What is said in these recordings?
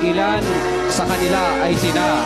Ilan sa kanila ay sina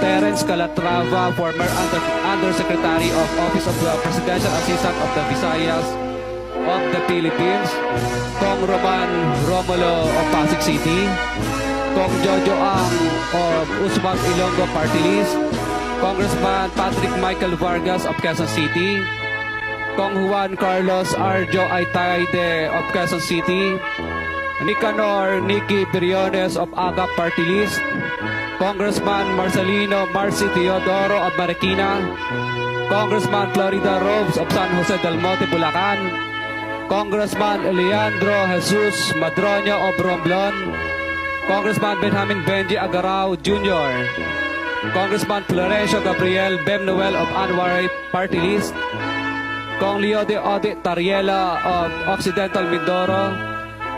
Terence Calatrava, former Under Undersecretary of Office of the Presidential Assistant of the Visayas of the Philippines, Kong Roman Romulo of Pasig City, Kong Jojo Ang of Usmag Ilonggo Party List, Congressman Patrick Michael Vargas of Quezon City, Kong Juan Carlos Arjo Aitaide of Quezon City, Nicanor Nicky Briones of Agap Party List, Congressman Marcelino Marci Teodoro of Marikina, Congressman Florida Robes of San Jose del Monte, Bulacan, Congressman Leandro Jesus Madroño of Romblon, Congressman Benjamin Benji Agarao Jr., Congressman Florencio Gabriel Bem Noel of Anwaray Party List, Kong Leo de Ode Tariela of Occidental Mindoro,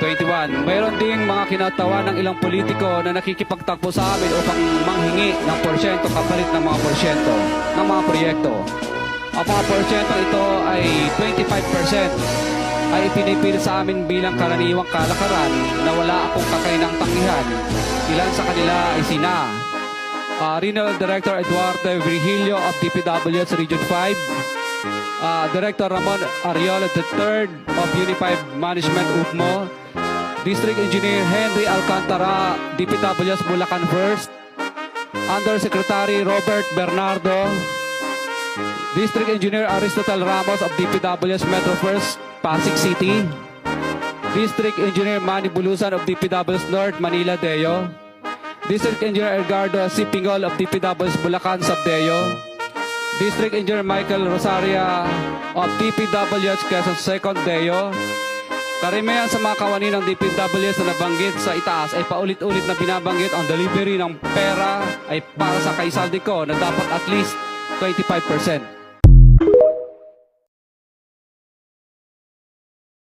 21. Mayroon ding mga kinatawan ng ilang politiko na nakikipagtagpo sa amin upang manghingi ng porsyento kapalit ng mga porsyento ng mga proyekto. Ang mga porsyento ito ay 25% ay ipinipilit sa amin bilang karaniwang kalakaran na wala akong kakainang tanggihan. Ilan sa kanila ay sina uh, Regional Director Eduardo Virgilio of DPWS Region 5, uh, Director Ramon Ariola III of Unified Management UPMO, District Engineer Henry Alcantara, DPWS Bulacan First, Undersecretary Robert Bernardo, District Engineer Aristotle Ramos of DPWS Metro First, Pasig City, District Engineer Manny Bulusan of DPWS North, Manila Deo, District Engineer Edgardo C. Pingol of DPWS Bulacan, Sabdeo, District Engineer Michael Rosaria of DPWS Quezon Second Deo, Karamihan sa mga kawani ng DPWS na nabanggit sa itaas ay paulit-ulit na binabanggit ang delivery ng pera ay para sa kaisaldi ko na dapat at least 25%.